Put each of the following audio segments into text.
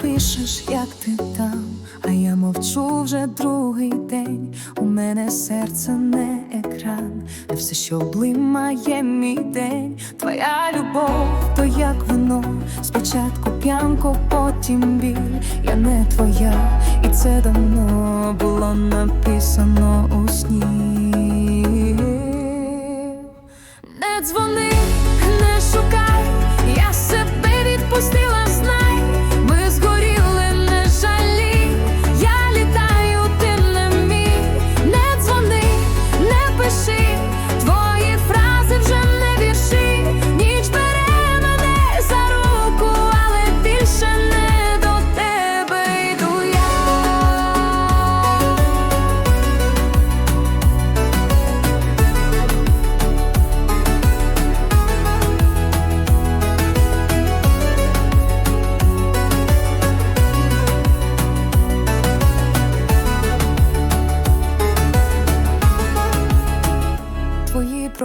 пишеш, як ти там, а я мовчу вже другий день. У мене серце не екран, не все, що блимає мій день. Твоя любов, то як вино, спочатку п'янко, потім біль. Я не твоя, і це давно було написано у сні. Не дзвони, не шукай,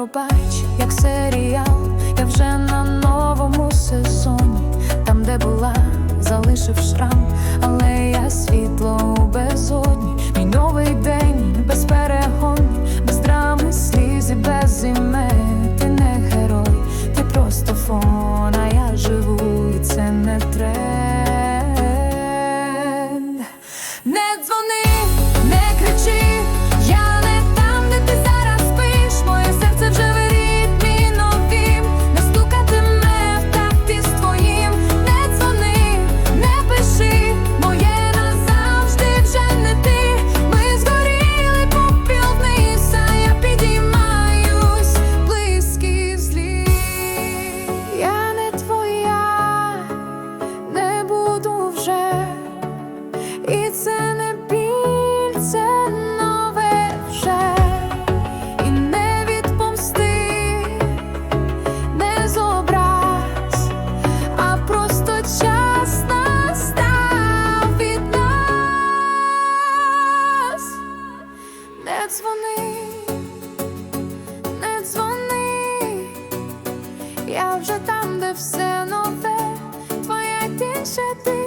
пробач, як серіал, я вже на новому сезоні, там, де була, залишив шрам, вже. І це не біль, це нове вже, і не відпомсти, не з образ, а просто час настав від нас. Не дзвони, не дзвони, я вже там, де все нове, ще дихає,